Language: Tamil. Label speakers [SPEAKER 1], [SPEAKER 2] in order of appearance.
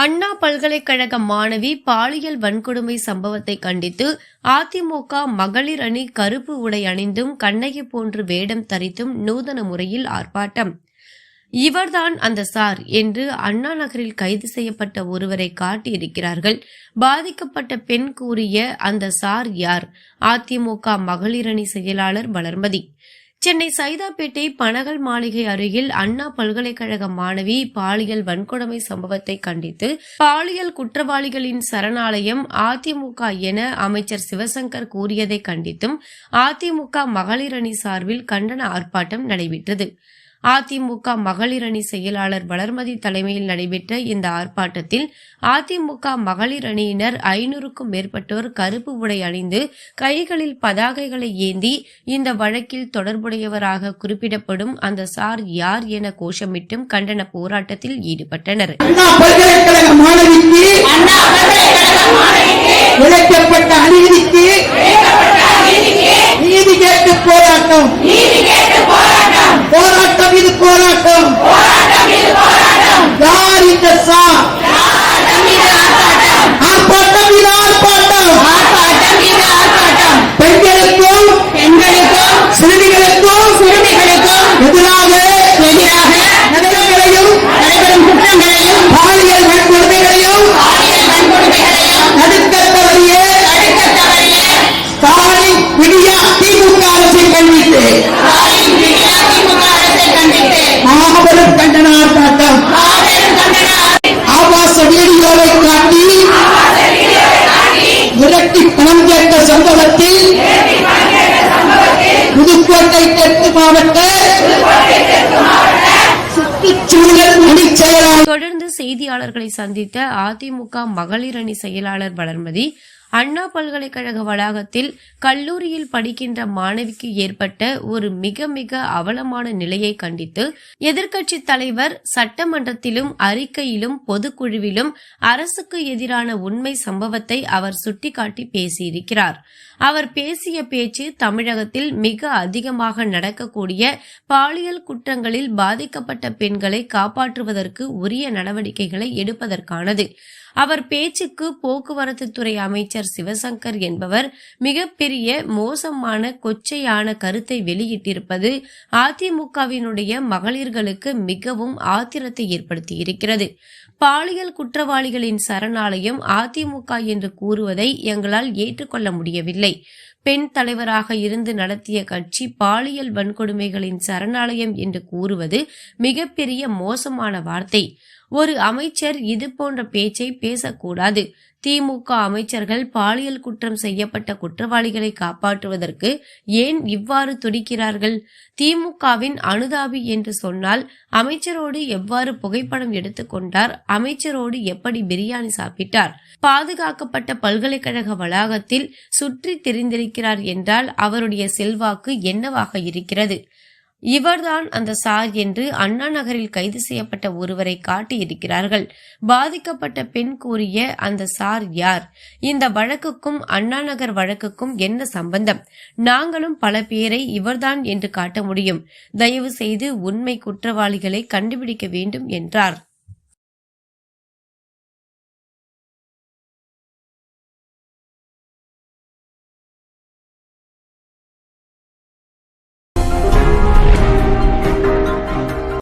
[SPEAKER 1] அண்ணா பல்கலைக்கழக மாணவி பாலியல் வன்கொடுமை சம்பவத்தை கண்டித்து அதிமுக மகளிர் அணி கருப்பு உடை அணிந்தும் கண்ணகி போன்று வேடம் தரித்தும் நூதன முறையில் ஆர்ப்பாட்டம். இவர்தான் அந்த சார் என்று அண்ணா நகரில் கைது செய்யப்பட்ட ஒருவரை காட்டியிருக்கிறார்கள். பாதிக்கப்பட்ட பெண் கூறிய அந்த சார் யார்? அதிமுக மகளிரணி செயலாளர் வளர்மதி. சென்னை சைதாப்பேட்டை பனகல் மாளிகை அருகில் அண்ணா பல்கலைக்கழக மாணவி பாலியல் வன்கொடுமை சம்பவத்தை கண்டித்து பாலியல் குற்றவாளிகளின் சரணாலயம் அதிமுக என அமைச்சர் சிவசங்கர் கூறியதை கண்டித்தும் அதிமுக மகளிர் அணி சார்பில் கண்டன ஆர்ப்பாட்டம் நடைபெற்றது. அதிமுக மகளிர் அணி செயலாளர் வளர்மதி தலைமையில் நடைபெற்ற இந்த ஆர்ப்பாட்டத்தில் அதிமுக மகளிர் அணியினர் ஐநூறுக்கும் மேற்பட்டோர் கருப்பு உடை அணிந்து கைகளில் பதாகைகளை ஏந்தி இந்த வழக்கில் தொடர்புடையவராக குறிப்பிடப்படும் அந்த சார் யார் என கோஷமிட்டும் கண்டன போராட்டத்தில் ஈடுபட்டனர்.
[SPEAKER 2] நீதி கேட்டு போராட்டம். போராட்டம். யார் இந்த சார்? ஆர்ப்பாட்டம் இது ஆர்ப்பாட்டம். பெண்களுக்கும் சிறுமிகளுக்கும் எதிராக நடைமுறைகளையும் பாலியல் வன்கொடுமைகளையும் தடுக்க தவறிய ஸ்டாலின் விடியா திமுக அரசை கண்டித்து. மாபெரும் கண்டன ஆர்ப்பாட்டம் ஆபாச வீடியோவை காட்டி விரட்டி பணம் கேட்ட சம்பவத்தில் புதுக்கோட்டை தெற்கு மாவட்ட
[SPEAKER 1] தொடர்ந்து செய்தியாளர்களை சந்தித்த அதிமுக மகளிர் அணி செயலாளர் வளர்மதி அண்ணா பல்கலைக்கழக வளாகத்தில் கல்லூரியில் படிக்கின்ற மாணவிக்கு ஏற்பட்ட ஒரு மிக மிக அவலமான நிலையை கண்டித்து எதிர்க்கட்சி தலைவர் சட்டமன்றத்திலும் அறிக்கையிலும் பொதுக்குழுவிலும் அரசுக்கு எதிரான உண்மை சம்பவத்தை அவர் சுட்டிக்காட்டி பேசியிருக்கிறார். அவர் பேசிய பேச்சு தமிழகத்தில் மிக அதிகமாக நடக்கக்கூடிய பாலியல் குற்றங்களில் பாதிக்கப்பட்ட பெண்களை காப்பாற்றுவதற்கு உரிய நடவடிக்கைகளை எடுப்பதற்கானது. அவர் பேச்சுக்கு போக்குவரத்து துறை அமைச்சர் சிவசங்கர் என்பவர் மிகப்பெரிய மோசமான கொச்சையான கருத்தை வெளியிட்டிருப்பது அதிமுகவினுடைய மகளிர்களுக்கு மிகவும் ஆத்திரத்தை ஏற்படுத்தியிருக்கிறது. பாலியல் குற்றவாளிகளின் சரணாலயம் அதிமுக என்று கூறுவதை எங்களால் ஏற்றுக்கொள்ள முடியவில்லை. பெண் தலைவராக இருந்து நடத்திய கட்சி பாலியல் வன்கொடுமைகளின் சரணாலயம் என்று கூறுவது மிகப்பெரிய மோசமான வார்த்தை. ஒரு அமைச்சர் இது போன்ற பேச்சை பேசக்கூடாது. திமுக அமைச்சர்கள் பாலியல் குற்றம் செய்யப்பட்ட குற்றவாளிகளை காப்பாற்றுவதற்கு ஏன் இவ்வாறு துடிக்கிறார்கள்? திமுகவின் அனுதாபி என்று சொன்னால் அமைச்சரோடு எவ்வாறு புகைப்படம் எடுத்துக்கொண்டார் அமைச்சரோடு எப்படி பிரியாணி சாப்பிட்டார்? பாதுகாக்கப்பட்ட பல்கலைக்கழக வளாகத்தில் சுற்றி தெரிந்திருக்கிறார் என்றால் அவருடைய செல்வாக்கு என்னவாக இருக்கிறது? இவர்தான் அந்த சார் என்று அண்ணா நகரில் கைது செய்யப்பட்ட ஒருவரை காட்டியிருக்கிறார்கள். பாதிக்கப்பட்ட பெண் கூறிய அந்த சார் யார்? இந்த வழக்குக்கும் அண்ணா நகர் வழக்குக்கும் என்ன சம்பந்தம்? நாங்களும் பல பேரை இவர்தான் என்று காட்ட முடியும். தயவு செய்து உண்மை குற்றவாளிகளை கண்டுபிடிக்க வேண்டும் என்றார்.